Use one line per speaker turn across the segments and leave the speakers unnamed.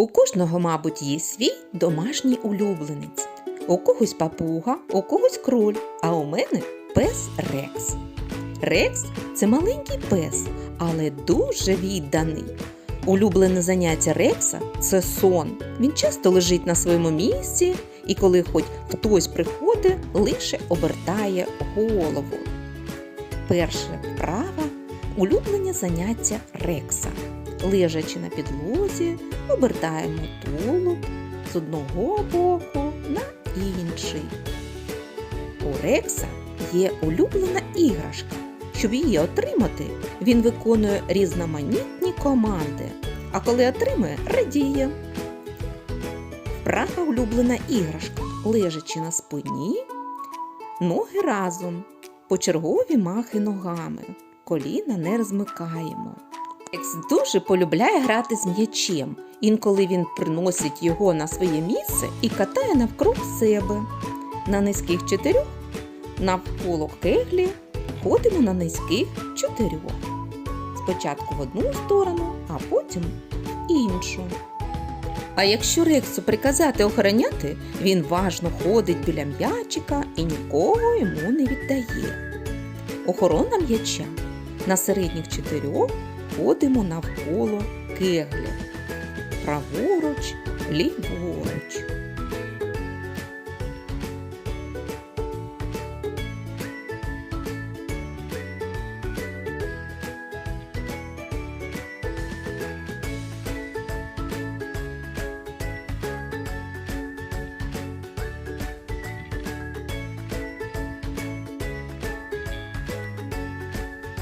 У кожного, мабуть, є свій домашній улюбленець. У когось папуга, у когось кроль, а у мене пес Рекс. Рекс це маленький пес, але дуже відданий. Улюблене заняття Рекса це сон. Він часто лежить на своєму місці і коли хоч хтось приходить, лише обертає голову. Перша вправа улюблене заняття Рекса. Лежачи на підлозі, обертаємо тулуб з одного боку на інший. У Рекса є улюблена іграшка. Щоб її отримати, він виконує різноманітні команди, а коли отримує, радіє. Вправа улюблена іграшка, лежачи на спині, ноги разом, почергові махи ногами, коліна не розмикаємо. Екс дуже полюбляє грати з м'ячем. Інколи він приносить його на своє місце і катає навкруг себе. На низьких чотирьох навколо кеглі ходимо на низьких чотирьох. Спочатку в одну сторону, а потім в іншу. А якщо Рексу приказати охороняти, він важно ходить біля м'ячика і нікого йому не віддає. Охорона м'яча на середніх чотирьох ходимо навколо кеглі. Праворуч, ліворуч.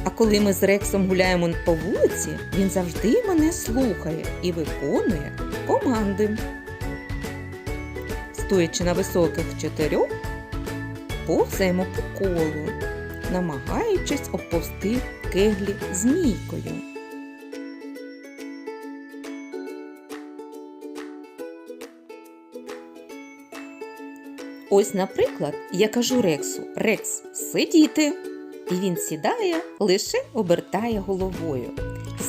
А коли ми з Рексом гуляємо по вулиці, він завжди мене слухає і виконує команди. Стоячи на високих чотирьох, повзаємо по колу, намагаючись обповсти кеглі змійкою. Ось, наприклад, я кажу Рексу: Рекс, сидіти. І він сідає, лише обертає головою.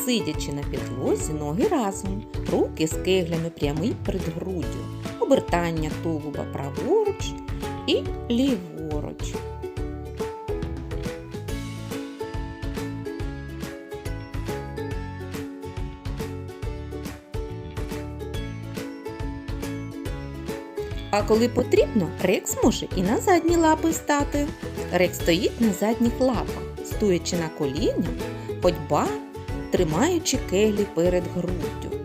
Сидячи на підлозі, ноги разом, руки з кеглями прямий перед груддю, обертання тулуба праворуч і ліворуч. А коли потрібно, Рекс може і на задні лапи стати. Рекс стоїть на задніх лапах, стоячи на коліннях, ходьба, тримаючи келі перед груддю.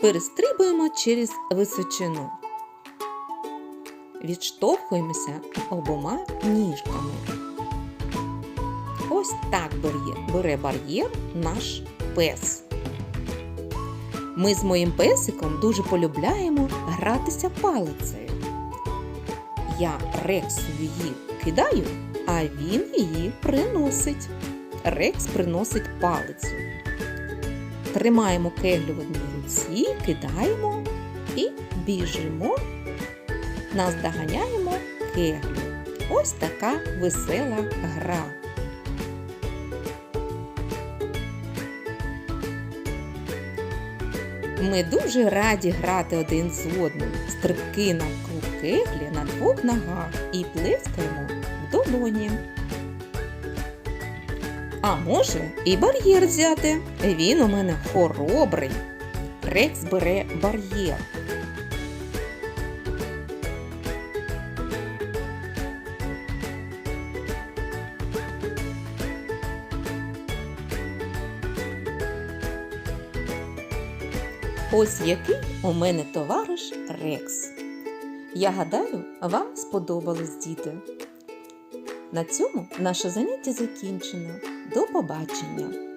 Перестрибуємо через височину. Відштовхуємося обома ніжками. Ось так бере, бар'єр наш пес. Ми з моїм песиком дуже полюбляємо гратися палицею. Я Рексу її кидаю, а він її приносить. Рекс приносить палицю. Тримаємо кеглю в одній руці, кидаємо і біжимо. Нас доганяємо кеглю. Ось така весела гра. Ми дуже раді грати один з одним, стрибки навкруг кеглі на двох ногах і плескаємо в долоні. А може і бар'єр взяти. Він у мене хоробрий. Рекс бере бар'єр. Ось який у мене товариш Рекс. Я гадаю, вам сподобалось діти. На цьому наше заняття закінчено. До побачення!